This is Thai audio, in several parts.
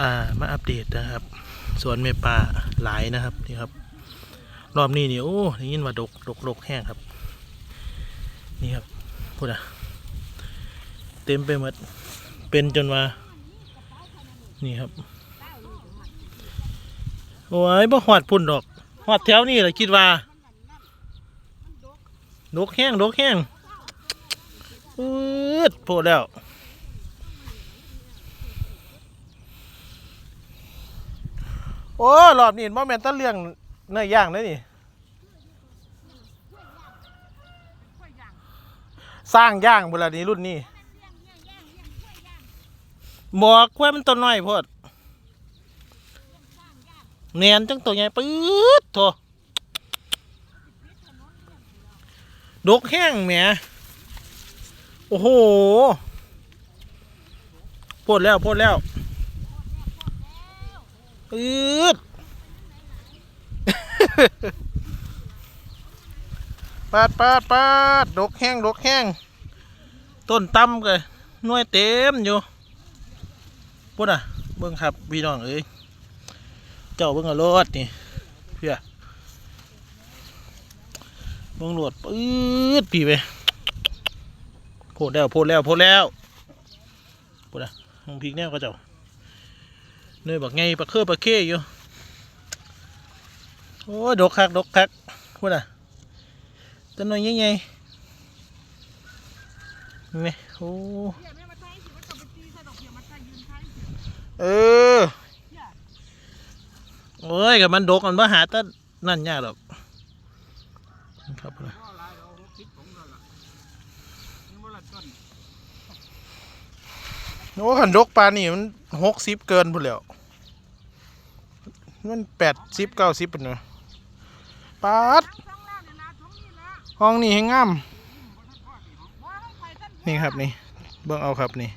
อ่ามาอัปเดตนะครับ สวนเมป่าหลายนะครับนี่ครับ รอบนี้นี่โอ้ได้ยินว่าดกดกดกแห้งครับ นี่ครับพูดอะเต็มไปหมดเป็นจนว่า นี่ครับโอ้ยบ่หอดพุ่นดอกหอดแถวนี่แหละคิดว่าดกแห้งดกแห้งอืดโพดแล้ว โอ้รอบนี้บ่แม่นแตะเรื่องเนื้อย่างเลยนี่สร้างย่างเวลานี้รุ่นนี้บอกกล้วยมันตัวน้อยโพดเนียนจังตัวใหญ่ปื๊ดโถดกแห้งแหมโอ้โหโพดแล้วโพดแล้ว ปื๊ดปาดปาดปาดดกแห้งดกแห้งต้นตำเลยหน่วยเต็มอยู่ปุ่นอะเบิ่งครับพี่น้องเอ้ยเจ้าเบิ่งเอารถนี่เพื่อเบิ่งรถปื๊ดปีไปโพดแล้วโพดแล้วโพดแล้วปุ่นอะมึงพริกแนวก็เจ้า เนยบักไงปลาเครือปลาเข้อยู่โอ้ดกคักดกคักปุ่นอะตัวน้อยใหญ่ๆนี่โอ้เออโอ้ยกับมันดกมันมาหาตะนั่นยากหรอกครับโอ้ขันดกปลานี่มันหกสิบเกินพุ่นแล้ว มันแปดสิบเก้าสิบเป็นเนาะปาดห้องนี้ให้งามนี่ครับนี่เบิ่งเอาครับนี่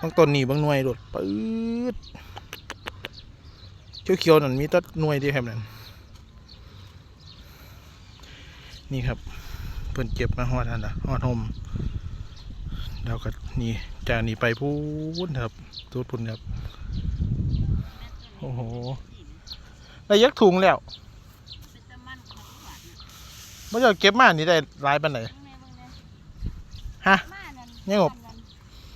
บางต้นนี่บางหน่วยโดดปื๊ดเขียวๆนั่นมีตัดหน่วยดียครับนั่นนี่ครับเพิ่นเก็บมาฮอดนั่นละฮอดหมเดี๋ยวก็นี่จากนี่ไปพูนครับตูดพุ่นครับ โอ้โห ได้ยักถุงแล้วเมื่อเก็บมานี่ได้หลายปันไหนฮะนี่ยงบ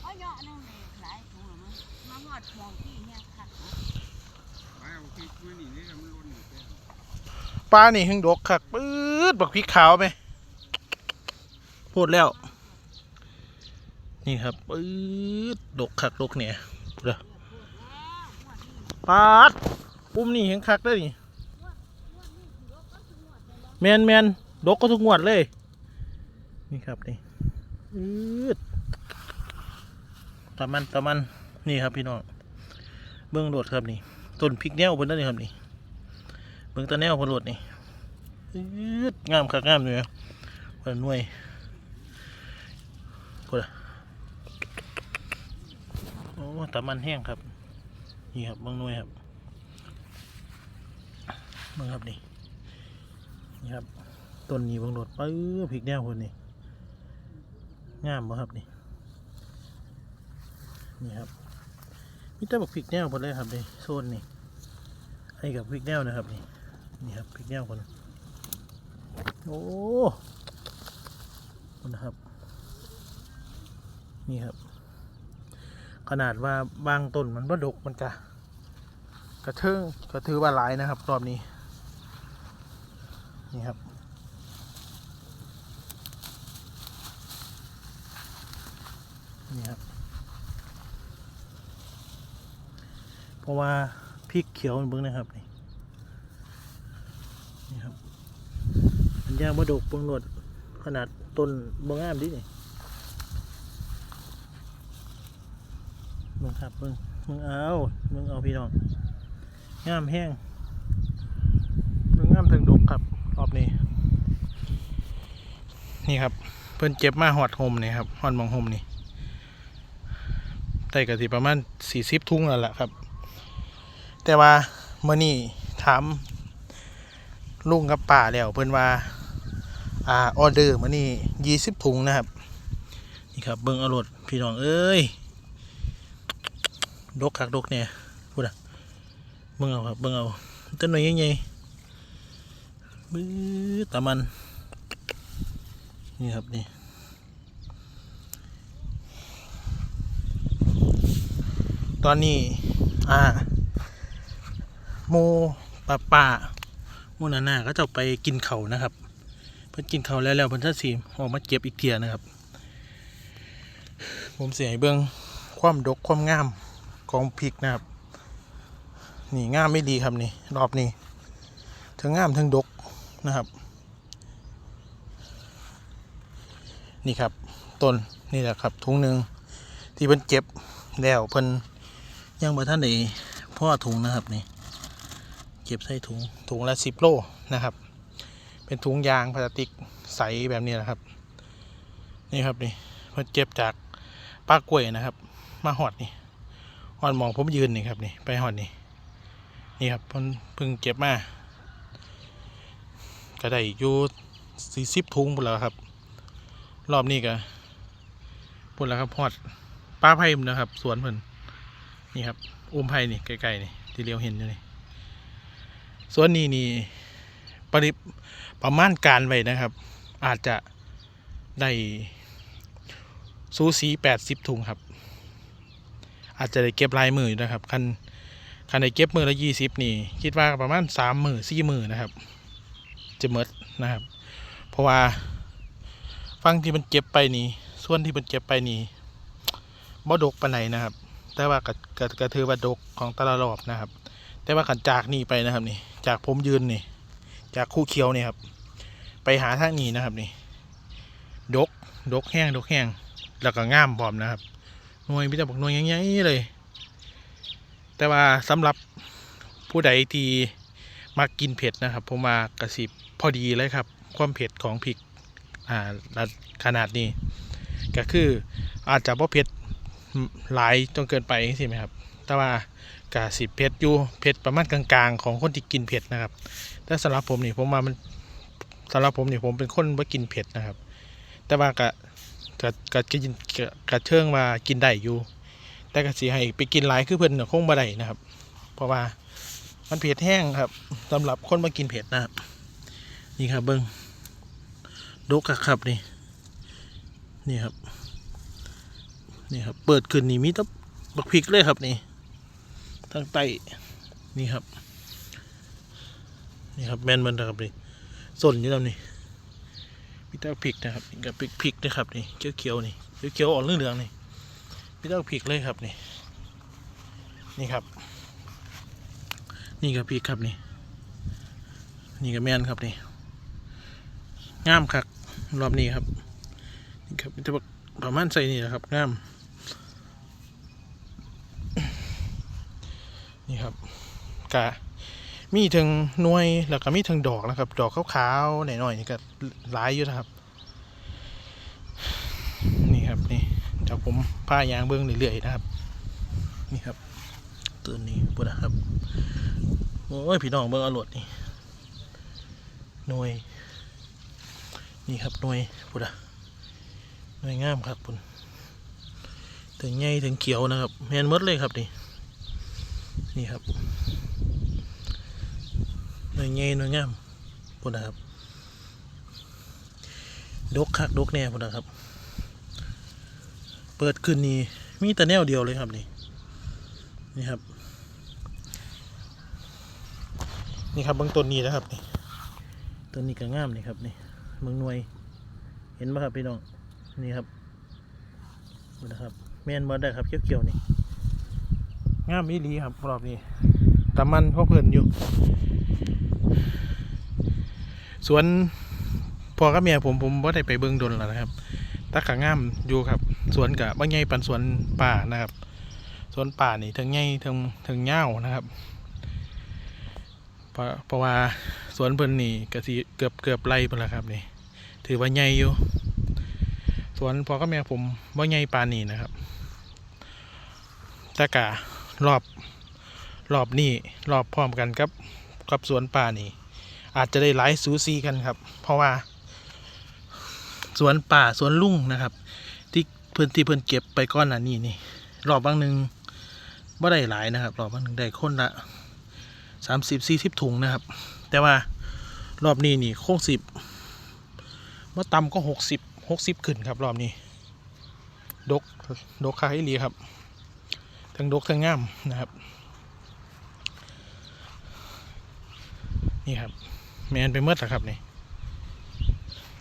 เอาเยอะนึงเลยหลายถุงหรอมั้งมาหอดมองที่เนี่ยค่ะปลานี่หึงดกคักปื๊ดบักพริกขาวไหมพูดแล้ว นี่ครับปื๊ดดกคักดกเนี่ยพูดแล้วปาด ปุ่มนี่เห็นคักได้นี่แมนแมนดกก็ทุกงวดเลย นี่ครับนี่ปื๊ดตะมันตะมันนี่ครับพี่น้องเบื้องโดดครับนี่ต้นพริกแนวบนนั่นนี่ครับนี่เบิ่งตาแนวพนโลดนี่อืดงามคักงามเลยนะพนหน่วยพนอะโอ้ตามันแห้งครับนี่ครับเบางหน่วยครับ เบิ่งครับนี่นี่ครับต้นนี้บางโลดปื้อพริกแนวคนนี่งามบ่ครับนี่นี่ครับมีแต่บักพริกแนวหมดเลยครับนี่โซนนี่ให้กับพริกแนวนะครับนี่นี่ครับพริกแนวคนโอ้คนนะครับ นี่ครับ ขนาดว่าบางต้นมันบ่ดกมันกะกระเทิงกระถือว่าหลายนะครับรอบนี้ นี่ครับ นี่ครับ เพราะว่าพริกเขียวมันเบิ่งนะครับนี่นี่ครับมันย่างมาดกเบิ่งโลดขนาดต้นบ่งามดินี่เบิ่งครับเบิ่งเบิ่งเอาเบิ่งเอาพี่น้องงามแห้งเบิ่งงามถึงดกครับรอบ นี้นี่ครับ เพิ่นเจ็บมาหอดโฮมนี่ครับหอดมองโฮมนี่ได้กะสิประมาณสี่สิบทุ่งแล้วล่ะครับ แต่ว่าเมื่อนี้ถามลุงกับป่าแล้วเพิ่นว่าอ่าออเดอร์มานี่ยี่สิบถุงนะครับ นี่ครับเบิ่งอารถพี่น้องเอ้ยดกคักดกเนี่ยพูดอะเบิ่งเอาครับเบิ่งเอาต้นหน่อยใหญ่ๆ บื้อตามัน นี่ครับนี่ตอนนี้ อ่าโมป้าป้าโมนาน่าก็จะไปกินเขานะครับ เพิ่นกินเขาแล้วแล้วเพิ่นจะสีออกมาเก็บอีกเทียนะครับ ผมเสียเบิ่งความดกความงามของพริกนะครับ นี่งามไม่ดีครับนี่ รอบนี้ทั้งงามทั้งดก นะครับ นี่ครับต้นนี่แหละครับถุงหนึ่งที่เพิ่นเก็บแล้วเพิ่นยังบ่ทันได้พ่อถุงนะครับนี่เก็บใส่ถุงถุงละสิบโลนะครับ เป็นถุงยางพลาสติกใสแบบนี้นะครับ นี่ครับนี่เพิ่นเก็บจากป้ากล้วยนะครับ มาหอดนี่หอดมองผมยืนนี่ครับนี่ไปหอดนี่นี่ครับเพิ่นเพิ่งเก็บมา ก็ได้อยู่สี่สิบถุงหมดแล้วครับ รอบนี้ก็ปุ่นแล้วครับหอดป้าไผ่นะครับ สวนเพิ่นนี่ครับอุ้มไผ่นี่ใกลๆนี่ที่เลี้ยวเห็นอยู่นี่สวนนี้นี่ปริประมาณการไว้นะครับ อาจจะได้สูสีแปดสิบถุงครับ อาจจะได้เก็บลายมืออยู่นะครับคันคันได้เก็บมือละยี่สิบนี่ คิดว่าประมาณสามมือสี่มือนะครับ จะเมดนะครับ เพราะว่าฟังที่มันเก็บไปนี่ส่วนที่มันเก็บไปนี่บ่ดกปานไหนนะครับ แต่ว่าก็ก็ก็ถือว่าดกของแต่ละรอบนะครับ แต่ว่าขันจากนี่ไปนะครับนี่ จากผมยืนนี่ จากคู่เคียวนี่ครับ ไปหาทางนี้นะครับนี่ ดก ดกแห้ง ดกแห้ง แล้วก็ง่ามพร้อมนะครับ หน่วยพิจารณาหน่วยใหญ่ๆเลย แต่ว่าสำหรับผู้ใดที่มากินเผ็ดนะครับ ผมมากระสิบ พอดีเลยครับ ความเผ็ดของพริกอ่าขนาดนี้ ก็คืออาจจะว่าเผ็ดหลายจนเกินไปใช่ไหมครับ แต่ว่ากาสิเผ็ดอยู่เผ็ดประมาณกลางๆ ของคนที่กินเผ็ดนะครับ แต่สำหรับผมนี่ผมว่ามันสำหรับผมนี่ผมเป็นคนไม่กินเผ็ดนะครับ แต่ว่ากะกะกะกินกะเชิงว่ากินได้อยู่ แต่กะสิให้ไปกินหลายคือเพิ่นคงบ่ได้นะครับ เพราะว่ามันเผ็ดแห้งครับสำหรับคนมากินเผ็ดนะครับ นี่ครับเบิ้งดกคักครับนี่ นี่ครับ นี่ครับ เปิดขึ้นนี่มีตั้บักพริกเลยครับนี่ทางใต้นี่ครับ นี่ครับแมนมันนะครับนี่ส้นอยู่แล้วนี่พี่เต้าพริกนะครับกับพริกพริกนะครับนี่เขียวเขียวนี่เขียวเขียวๆออกเหลืองๆนี่พี่เต้าพริกเลยครับนี่นี่ครับ นี่กับพริกครับนี่ นี่กับแมนครับนี่ งามครับรอบนี้ครับนี่ครับจะประมาณใส่นี่นะครับงามนี่ครับกะมีถึงหน่วยแล้วก็มีถึงดอกนะครับ ดอกขาวๆหน่อยๆนี่ก็หลายอยู่นะครับ นี่ครับนี่เดี๋ยวผมผ้ายางเบื้องเรื่อยๆนะครับนี่ครับตัวนี้ปุ่นะครับโอ้ยพี่น้องเบื้องอรวดนี่หน่วย นี่ครับหน่วยปุ่นอะหน่วยงามครับปุ่นถึงใหญ่ถึงเขียวนะครับแมนมดเลยครับนี่นี่ครับหน่วยเงยหน่วยงามพุ่นนะครับดกคักดกแน่พุ่นนะครับ เปิดขึ้นนี่มีแต่แนวเดียวเลยครับนี่นี่ครับ นี่ครับบื้องต้นนี้นะครับนี่ต้นนี้ก็งามนี่ครับนี่ เบื้องหน่วย เห็นไหมครับพี่น้อง นี่ครับนะครับแมนบอได้ครับเขียวๆนี่งามอีหลีครับรอบนี้ตะมันเขาเพิ่นอยู่ สวนพอกับเมียผมผมว่าได้ไปเบิ่งดนแล้วนะครับตะกะงามอยู่ครับ สวนกะบ่ใหญ่ปันสวนป่านะครับ สวนป่านี่ทั้งใหญ่ทั้งทั้งยานะครับเพราะเพราะว่าสวนเพิ่นนี่ก็สิเกือบเกือบไร่พุ่นละครับนี่ ถือว่าใหญ่อยู่ สวนพ่อกับแม่ผมบ่ใหญ่ปานนี้นะครับต่กะรอบรอบนี้รอบพร้อมกันกับกับสวนป่านี่ อาจจะได้หลายสูสีกันครับ เพราะว่า สวนป่าสวนลุ่งนะครับ ที่เพื่อนที่เพื่อนเก็บไปก้อนน้านี้นี่รอบบางหนึ่งบ่ได้หลายนะครับรอบมันได้คนละสามสิบสี่สิบถุงนะครับ แต่ว่ารอบนี้นี่โค้งสิบ ว่าต่ำก็หกสิบหกสิบขึ้นครับรอบนี้ ดก ดกคาให้ลีครับทั้งดกทั้งงามนะครับ นี่ครับแมนไปเมื่อแล้วครับนี่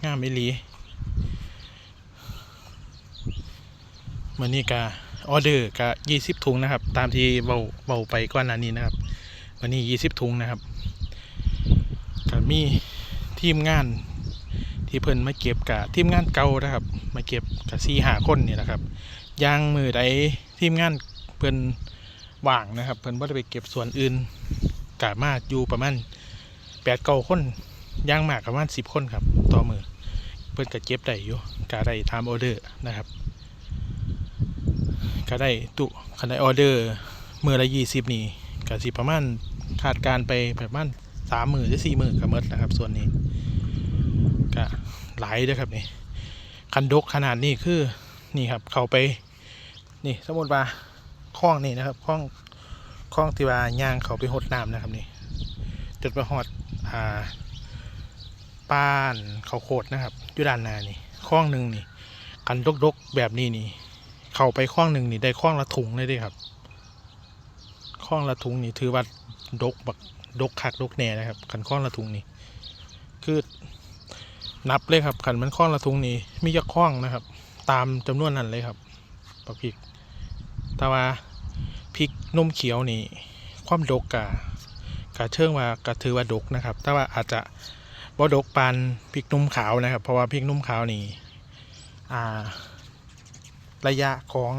งามไม่ลีมันนี่กาออเดอร์กะยี่สิบถุงนะครับ ตามที่เบาเบาไปก่อนหน้านี้นะครับ วันนี้ยี่สิบถุงนะครับก็มีทีมงาน ที่เพิ่นมาเก็บกะทีมงานเก่านะครับ มาเก็บกะสี่หาคนนี่นะครับย่างมือใดทีมงานเพิ่นว่างนะครับ เพิ่นบ่ได้ไปเก็บส่วนอื่นกะมาอยู่ประมาณแปดเก้าคนย่างมากประมาณสิบคนครับ ต่อมือเพิ่นก็เก็บได้อยู่กะได้ทำออเดอร์นะครับก็ได้ตุคันได้ออเดอร์มือละยี่สิบนี่ก็สิประมาณขาดการไปประมาณสามหมื่นหรือสี่หมื่นก็หมดนะครับ ส่วนนี้ ก็หลายเด้วยครับนี่คันดกขนาดนี้คือนี่ครับ เขาไปนี่สมมติว่าคลองนี่นะครับคลองคลองที่ว่าย่างเขาไปหดน้ำนะครับนี่จนไปหดอ่าป้านเขาโคดนะครับยู่ด้านนานี่คลองหนึ่งนี่กันดกๆแบบนี้นี่ เข้าไปคลองหนึ่งนี่ได้คลองละถุงเลยด้วยครับคลองละถุงนี่ถือว่าดกบักดกคักดกแน่นะครับขันคลองละถุงนี่คือ นับเลยครับขันมันคล้องละถุงนี่มีจะคล้องนะครับ ตามจำนวนนั้นเลยครับปักพริกแต่ว่าพริกนมเขียวนี่ความดกกะกะเชิงว่ากะถือว่าดกนะครับ แต่ว่าอาจจะบ่ดกปานพริกนุ่มขาวนะครับ เพราะว่าพริกนุ่มขาวนี่อ่า ระยะของ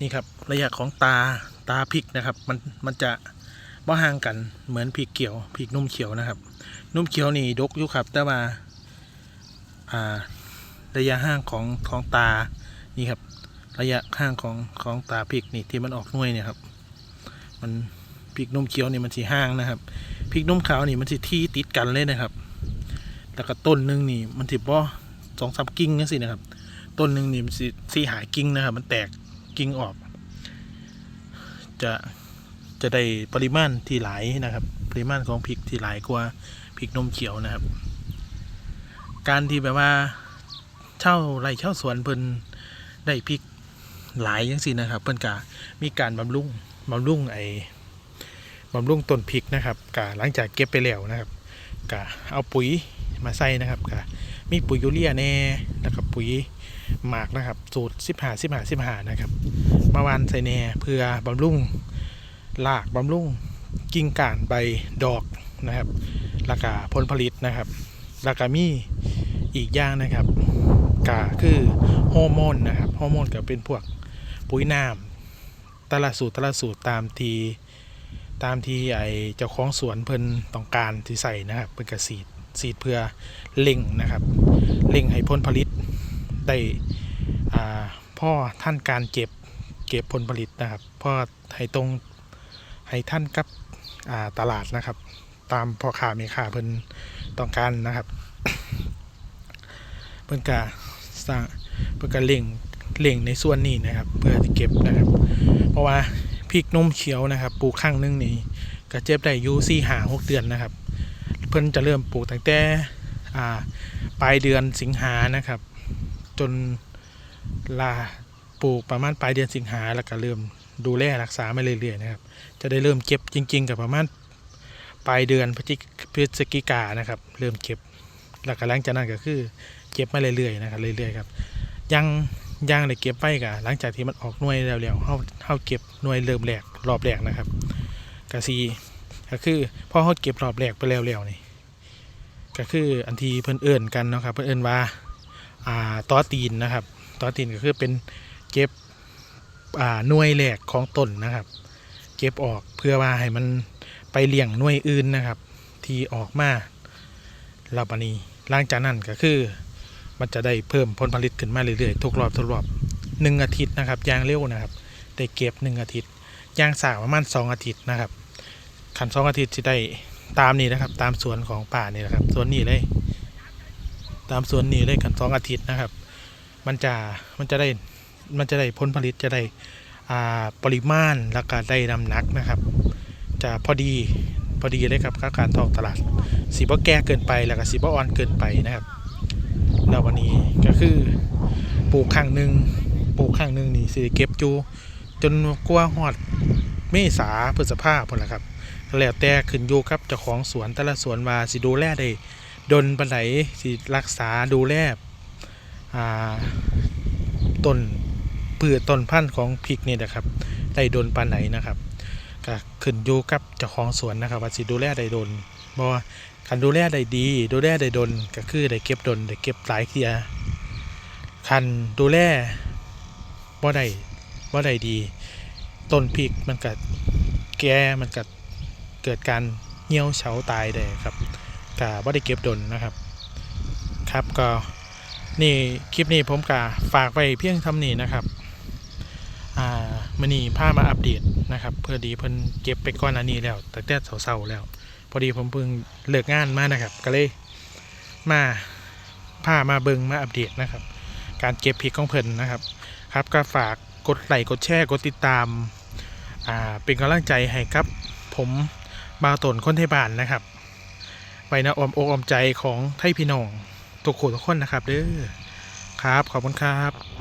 นี่ครับระยะของตาตาพริกนะครับ มันมันจะบ่ห่างกันเหมือนพริกเขียวพริกนุ่มเขียวนะครับ นุ่มเขียวนี่ดกอยู่ครับ แต่ว่า ระยะห่างของของตานี่ครับ ระยะห่างของของตาพริกนี่ที่มันออกหน่วยเนี่ยครับ มันพริกนมเขียวนี่มันสีห่างนะครับพริกนมขาวนี่มันสีที่ติดกันเลยนะครับแล้วก็ต้นหนึ่งนี่มันสิบ่สองสามกิ่งนั่นสินะครับ ต้นหนึ่งนี่มันสิสีหายกิ่งนะครับ มันแตกกิ่งออก จะจะได้ปริมาณที่หลายนะครับ ปริมาณของพริกที่หลายกว่าพริกนมเขียวนะครับ การที่แบบว่าเช่าไร่เช่าสวนเพิ่นได้พริกหลายยังสินะครับ เพิ่นกะมีการบำรุงบำรุงไอ้บำรุงต้นพริกนะครับกะหลังจากเก็บไปแล้วนะครับกะเอาปุ๋ยมาใส่นะครับกะมีปุ๋ยยูเรียแน่แล้วก็ปุ๋ยหมากนะครับ สูตรสิบหาสิบหาสิบหานะครับมาวานใส่แน่เพื่อบำรุงรากบำรุงกิ่งก้านใบดอกนะครับแล้วก็ผลผลิตนะครับ แล้วก็มีอีกอย่างนะครับก็คือฮอร์โมนนะครับฮอร์โมนก็เป็นพวกปุ๋ยน้ำแต่ละสูตรแต่ละสูตรตามที่ตามที่ไอเจ้าของสวนเพิ่นต้องการที่ใส่นะครับเป็นกระสีดสีดเพื่อเล่งนะครับเล่งให้ผลผลิตได้อ่าพ่อท่านการเก็บเก็บผลผลิตนะครับพ่อให้ตรงให้ท่านกับอ่าตลาดนะครับ ตามพ่อค้าแม่ค้าเพิ่น ต้องการนะครับเพิ่นกะสร้างเพิ่นกะเล่งเล่งในส่วนนี้นะครับ เพื่อที่เก็บนะครับ เพราะว่าพริกนมเขียวนะครับ ปลูกครั้งหนึงนี่ก็เจ็บได้ยู่สี่หาหกเดือนนะครับ เพิ่นจะเริ่มปลูกตั้งแต่อ่าปลายเดือนสิงหานะครับ จนลาปลูกประมาณปลายเดือนสิงหาแล้วก็เริ่มดูแลรักษามาเรื่อยๆนะครับ จะได้เริ่มเก็บจริง ๆ กับประมาณ ปลายเดือนพฤศจิกานะครับ เริ่มเก็บแล้วก็หลังจากนั้นก็คือ เก็บมาเรื่อยๆนะครับเรื่อยๆครับยังยังได้เก็บไปกะหลังจากที่มันออกหน่วยแล้วๆเฮาเฮาเก็บหน่วยเริ่มแรกรอบแรกนะครับก็สีก็คือพอเฮาเก็บรอบแรกไปแล้วๆนี่ก็คืออันที่เพิ่นเอิ้นกันเนาะครับเพิ่นเอิ้นว่าอ่าตอตีนนะครับตอตีนก็คือเป็นเก็บอ่าหน่วยแรกของต้นนะครับ เก็บออกเพื่อว่าให้มัน ไปเลี้ยงหน่วยอื่นนะครับ ที่ออกมาแล้วบัดนี้หลังจากนั้นก็คือ มันจะได้เพิ่มผลผลิตขึ้นมาเรื่อยๆทุกรอบทุกรอบหนึ่งอาทิตย์นะครับยางเร็วนะครับได้เก็บหนึ่งอาทิตย์ยางสาวประมาณสองอาทิตย์นะครับขันสองอาทิตย์จะได้ตามนี้นะครับ ตามสวนของป่านี่นะครับสวนนี้เลย ตามสวนนี้เลยขันสองอาทิตย์นะครับ มันจะมันจะได้มันจะได้ผลผลิตจะได้ปริมาณแล้วก็ได้น้ำหนักนะครับ จะพอดีพอดีเลยครับกับการทองตลาดสีบ่แก่เกินไปแล้วก็สีบ่อ่อนเกินไปนะครับแล้ววันนี้ก็คือปลูกข้างหนึ่งปลูกข้างหนึ่งนี่สิเก็บจูจนกว่าฮอดเมษาพฤษภาพนละครับแล้วแต่ขึ้นอยู่กับเจ้าของสวนแต่ละสวนว่าสิดูแลได้ดนปานใดสิรักษาดูแลต้นพืชต้นพันธุ์ของพริกนี่นะครับได้ดนปานไหนนะครับ ก็ขึ้นอยู่กับเจ้าของสวนนะครับว่าสิดูแลได้ดนบ่ว่าคันดูแลได้ดี ดูแลได้ดนก็คือได้เก็บดนได้เก็บหลายเทียคันดูแลบ่ได้บ่ได้ดี ต้นพริกมันก็แก่มันก็เกิดการเหี่ยวเฉาตายได้ครับก็บ่ได้เก็บดนนะครับ ครับก็นี่คลิปนี้ผมก็ฝากไว้เพียงทำนี้นะครับ มื่อนี้พามาอัปเดตนะครับเพื่อดีเพิ่นเก็บไปก่อนอันนี้แล้ว แต่แต่เสาๆแล้ว พอดีผมเพิ่งเลิกงานมานะครับ ก็เลยมาพามาเบิงมาอัปเดตนะครับ การเก็บพริกของเพิ่นนะครับ ครับก็ฝากกดไลค์กดแชร์กดติดตามอ่าเป็นกำลังใจให้ครับ ผมบาวตนคนไทยบ้านนะครับไว้นะออมอกออมใจของไทยพี่น้องทุกคนทุกคนนะครับเด้อครับขอบคุณครับ